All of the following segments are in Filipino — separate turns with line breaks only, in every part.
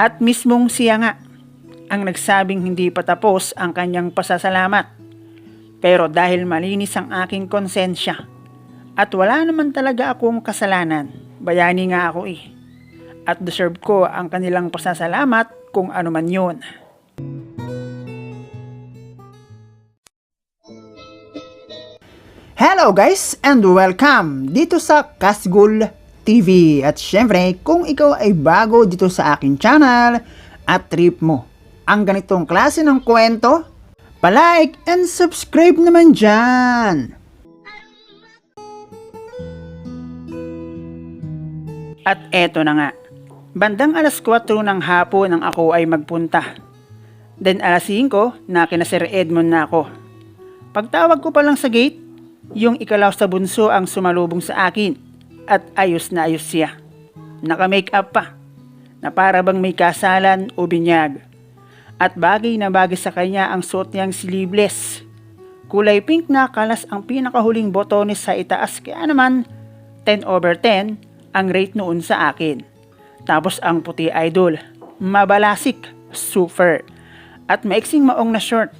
At mismong siya nga ang nagsabing hindi pa tapos ang kanyang pasasalamat. Pero dahil malinis ang aking konsensya at wala naman talaga akong kasalanan, bayani nga ako eh. At deserve ko ang kanilang pasasalamat kung ano man yun. Hello guys and welcome dito sa Kasgul TV. At syempre, kung ikaw ay bago dito sa akin channel at trip mo ang ganitong klase ng kwento, palike and subscribe naman dyan. At eto na nga, bandang alas 4 ng hapon nang ako ay magpunta. Then alas 5 na kina Sir Edmond na ako. Pagtawag ko pa lang sa gate, yung ikalaw sa bunso ang sumalubong sa akin at ayos na ayos siya. Naka-make up pa na para bang may kasalan o binyag. At bagay na bagay sa kanya ang suot niyang sleeveless. Kulay pink na kalas ang pinakahuling botones sa itaas kaya naman 10 over 10 ang rate noon sa akin. Tapos ang puti idol, mabalasik, super, at maiksing maong na short.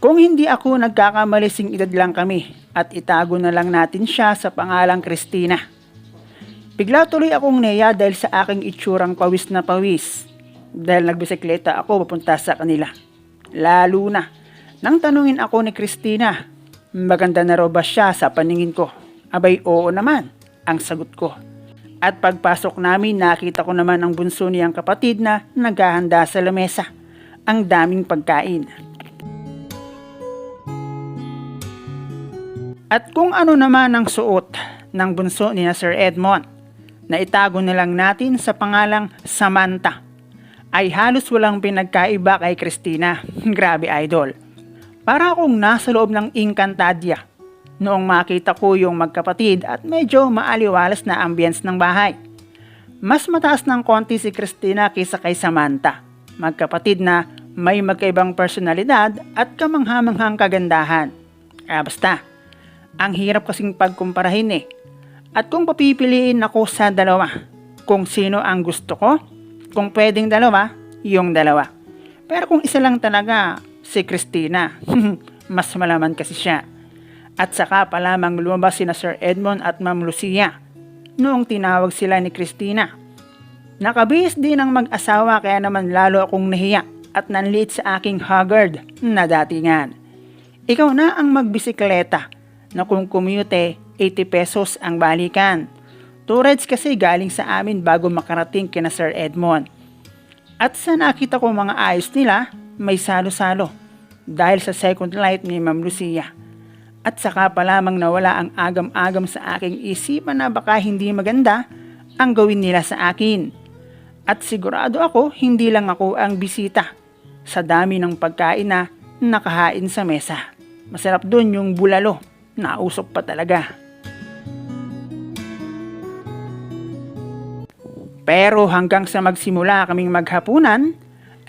Kung hindi ako nagkakamali sing edad lang kami at itago na lang natin siya sa pangalang Christina. Bigla tuloy akong neya dahil sa aking itsurang pawis na pawis. Dahil nagbisikleta ako papunta sa kanila. Lalo na, nang tanungin ako ni Christina, maganda na raw ba siya sa paningin ko? Abay oo naman, ang sagot ko. At pagpasok namin nakita ko naman ang bunso niyang kapatid na naghahanda sa lamesa. Ang daming pagkain. At kung ano naman ang suot ng bunso ni Sir Edmond na itago na lang natin sa pangalang Samantha ay halos walang pinagkaiba kay Christina. Grabe idol. Para akong nasa loob ng Encantadia noong makita ko yung magkapatid at medyo maaliwalas na ambience ng bahay. Mas mataas ng konti si Christina kaysa kay Samantha. Magkapatid na may magkaibang personalidad at kamanghamanghang kagandahan. Ah, basta, ang hirap kasing pagkumparahin eh. At kung papipiliin ako sa dalawa, kung sino ang gusto ko, kung pwedeng dalawa, yung dalawa. Pero kung isa lang talaga, si Christina, mas malaman kasi siya. At saka pa lamang lumabas sina Sir Edmond at Ma'am Lucia noong tinawag sila ni Christina. Nakabihis din ang mag-asawa kaya naman lalo akong nahiya at nanliit sa aking haggard na datingan. Ikaw na ang magbisikleta na kung commute 80 pesos ang balikan. Two rides kasi galing sa amin bago makarating kina Sir Edmond. At sa nakita ko mga ayos nila, may salo-salo dahil sa second light ni Ma'am Lucia. At saka pa lamang nawala ang agam-agam sa aking isipan na baka hindi maganda ang gawin nila sa akin. At sigurado ako hindi lang ako ang bisita sa dami ng pagkain na nakahain sa mesa. Masarap dun yung bulalo, nausok pa talaga. Pero hanggang sa magsimula kaming maghapunan,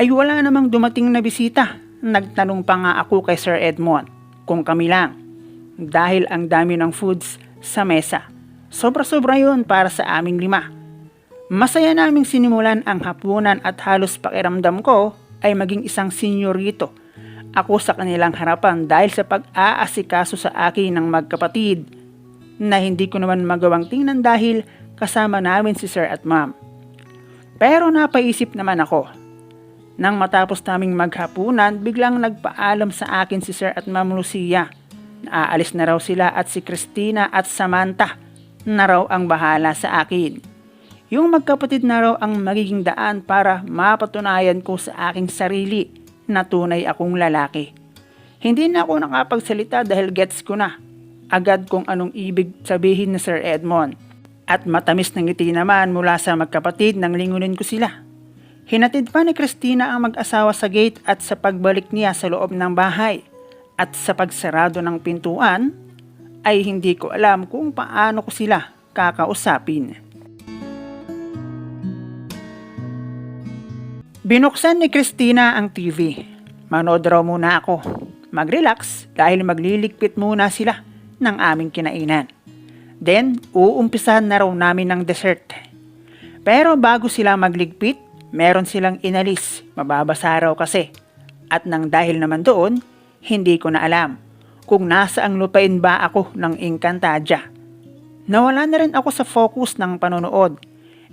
ay wala namang dumating na bisita. Nagtanong pa nga ako kay Sir Edmond kung kami lang. Dahil ang dami ng foods sa mesa. Sobra-sobra yun para sa aming lima. Masaya naming sinimulan ang hapunan at halos pakiramdam ko ay maging isang senyorito ako sa kanilang harapan dahil sa pag-aasikaso sa akin ng magkapatid na hindi ko naman magawang tingnan dahil kasama namin si Sir at Ma'am. Pero napaisip naman ako. Nang matapos naming maghapunan, biglang nagpaalam sa akin si Sir at Ma'am Lucia. Naaalis na raw sila at si Christina at Samantha na raw ang bahala sa akin. Yung magkapatid na raw ang magiging daan para mapatunayan ko sa aking sarili na tunay akong lalaki. Hindi na ako nakapagsalita dahil gets ko na agad kung anong ibig sabihin ni Sir Edmond. At matamis ng ngiti naman mula sa magkapatid nang lingunin ko sila. Hinatid pa ni Christina ang mag-asawa sa gate at sa pagbalik niya sa loob ng bahay. At sa pagsarado ng pintuan, ay hindi ko alam kung paano ko sila kakausapin. Binuksan ni Christina ang TV. Manood raw muna ako. Mag-relax dahil magliligpit muna sila ng aming kinainan. Then, uumpisahan na raw namin ng dessert. Pero bago sila magligpit, Meron silang inalis, mababasa raw kasi. At nang dahil naman doon, hindi ko na alam kung nasa ang lupain ba ako ng Encantadia. Nawala na rin ako sa focus ng panonood.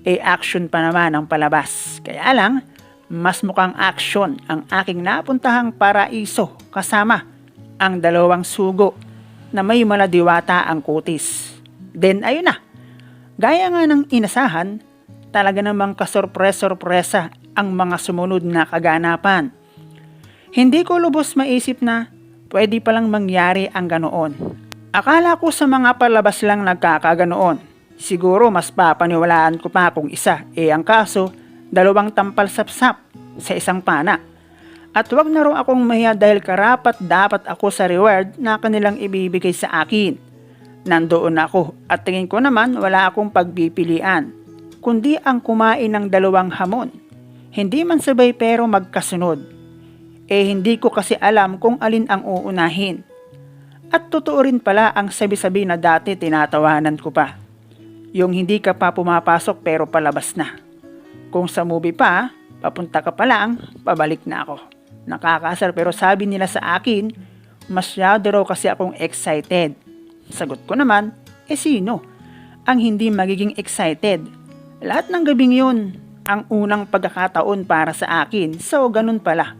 E action pa naman ang palabas. Kaya lang, mas mukhang action ang aking napuntahang paraiso kasama ang dalawang sugo na may maladiwata ang kutis. Then ayun na, gaya nga ng inasahan, talaga namang kasorpres-sorpresa ang mga sumunod na kaganapan. Hindi ko lubos maisip na pwede palang mangyari ang ganoon. Akala ko sa mga palabas lang nagkakaganoon. Siguro mas papaniwalaan ko pa kung isa, eh ang kaso, dalawang tampal sapsap sa isang pana. At wag na raw akong mahiya dahil karapat dapat ako sa reward na kanilang ibibigay sa akin. Nandoon ako at tingin ko naman wala akong pagpipilian, kundi ang kumain ng dalawang hamon. Hindi man sabay pero magkasunod. Eh hindi ko kasi alam kung alin ang uunahin. At totoo rin pala ang sabi-sabi na dati tinatawanan ko pa. Yung hindi ka pa pumapasok pero palabas na. Kung sa movie pa, papunta ka pa lang, pabalik na ako. Nakakasar pero sabi nila sa akin, masyado raw kasi akong excited. Sagot ko naman, eh sino? Ang hindi magiging excited. Lahat ng gabing yun, ang unang pagkakataon para sa akin. So ganun pala,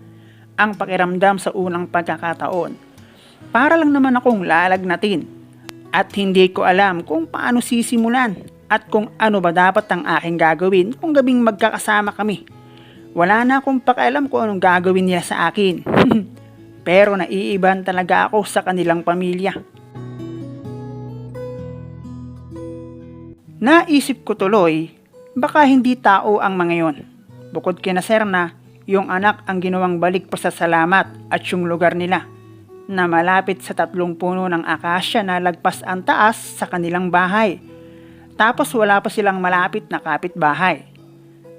ang pakiramdam sa unang pagkakataon. Para lang naman akong lalagnatin at hindi ko alam kung paano sisimulan at kung ano ba dapat ang aking gagawin kung gabing magkakasama kami. Wala na akong pakialam kung anong gagawin niya sa akin. Pero naiiban talaga ako sa kanilang pamilya. Naisip ko tuloy, baka hindi tao ang mga yon. Bukod kina Serna, yung anak ang ginawang balik pa sa salamat at yung lugar nila na malapit sa tatlong puno ng akasya na lagpas ang taas sa kanilang bahay. Tapos wala pa silang malapit na kapitbahay.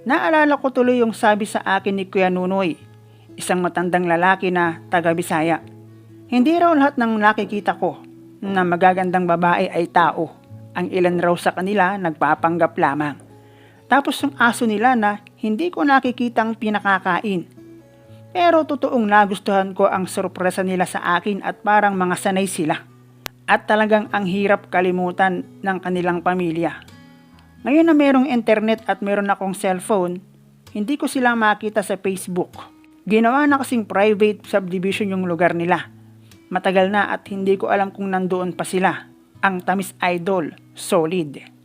Naalala ko tuloy yung sabi sa akin ni Kuya Nunoy, isang matandang lalaki na taga Bisaya. Hindi raw lahat ng nakikita ko na magagandang babae ay tao. Ang ilan raw sa kanila nagpapanggap lamang. Tapos yung aso nila na hindi ko nakikitang pinakakain. Pero totoong nagustuhan ko ang sorpresa nila sa akin at parang mga sanay sila. At talagang ang hirap kalimutan ng kanilang pamilya. Ngayon na merong internet at meron akong cellphone, hindi ko sila makita sa Facebook. Ginawa na kasing private subdivision yung lugar nila. Matagal na at hindi ko alam kung nandoon pa sila. Ang tamis idol, solid.